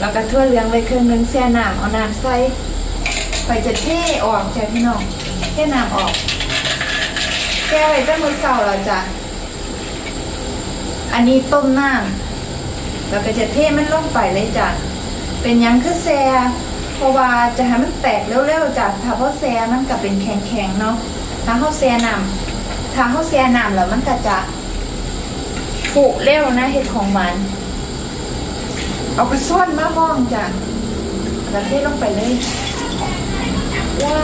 แล้วก็ทั่วเหลืองไว้ครึ่องนึงแช่น้ำเอาน้ำใส่ไปจะเทออกจ้ะพี่น้องเทน้ำออกแก้ไว้ตั้งมือเสาร์แล้วจ้ะอันนี้ต้มน้ำแล้วก็จะเทมันลงไปเลยจ้ะเป็นยังคือแซ่เพราะว่าจะให้มันแตกเร็วๆจ้ะถ้าเพราะแซ่มันก็เป็นแข็งๆเนาะถ้าเขาแซ่น้ำถ้าเขาแซ่น้ำแล้วมันก็จะผุเร็วนะเห็ดของหวาน เอากระซ่อนมาห้องจ้ะแล้วเทลงไปเลยว้า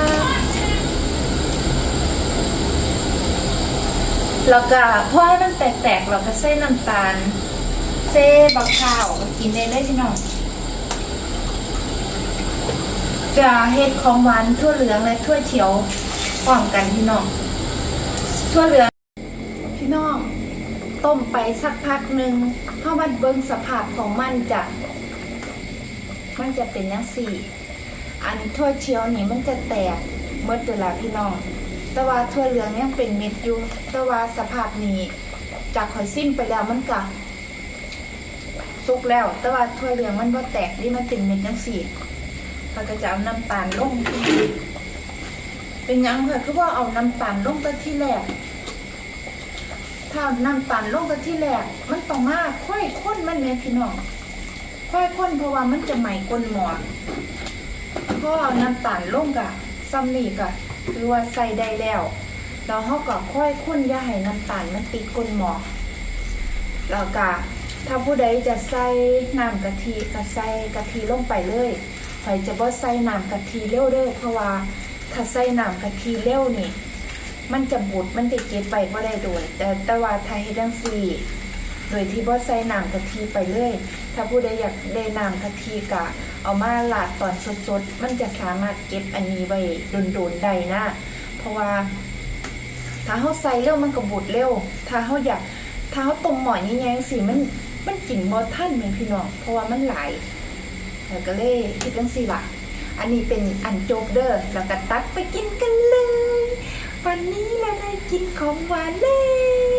แล้วก็พอให้มันแตกๆเราก็ใส่น้ำตาลเซ่บักข้าวกินได้เลยพี่น้องจะเฮ็ดของหวานทั่วเหลืองและทั่วเขียวพร้อมกันพี่น้องทั่วเหลือง พี่น้อง ต้มไปสักพักหนึ่งเพราะมันเบิ่งสภาพของมันจะ มันจะเป็นยังสี่ อันทั่วเชียวนี่มันจะแตกเมื่อตัวละพี่น้อง แต่ว่าทั่วเหลืองยังเป็นเม็ดอยู่แต่ว่าสภาพนี้ จากขอยซิมไปแล้วมันก็สุกแล้ว แต่ว่าทั่วเหลืองมันบ่แตกนี่มันเป็นเม็ดยังสี่เราก็จะเอาน้ำตาลลงเป็นยังค่ะคือว่าเอาน้ำตาลลงไปที่แรกถ้าน้ำตาลลงไปที่แรกมันต้องมาค่อยข้นมันเนี่ยพี่น้อง ค่อยข้นเพราะว่ามันจะใหม่ก้นหมอพอเอาน้ำตาลลงกะซัมนี่กะคือว่าใส่ได้แล้วแล้วเขาก็ค่อยข้นย่าให้น้ำตาลมันติดก้นหมอแล้วก็ถ้าผู้ใดจะใส่น้ำกะทิก็ใส่กะทิลงไปเลยข่อยจะบ่ใส่น้ำกะทิเร็วเด้อเพราะว่าถ้าใส่น้ำกะทิเร็วนี่ มันจะบุดมันจะเก็บไปก็ได้โดยแต่แต่ว่าไทยเฮ็ดจังซี่ โดยที่บ่ใส่น้ำกะทิไปเลย ถ้าผู้ใดอยากได้น้ำกะทิกะ เอามาลาดตอนสดๆ มันจะสามารถเก็บอันนี้ไว้โดนๆได้นะ เพราะว่า ถ้าเฮาใส่เร็วมันก็บูดเร็ว ถ้าเฮาอยากถ้าเฮาต้มหม้อแยงสิมันมันกินบ่ทันแม่พี่น้อง เพราะว่ามันหลายแล้วก็เลยคิดจังซี่ล่ะอันนี้เป็นอันโจกเด้อแล้วก็ตักไปกินกันเลย วันนี้เราได้กินของหวานแล้ว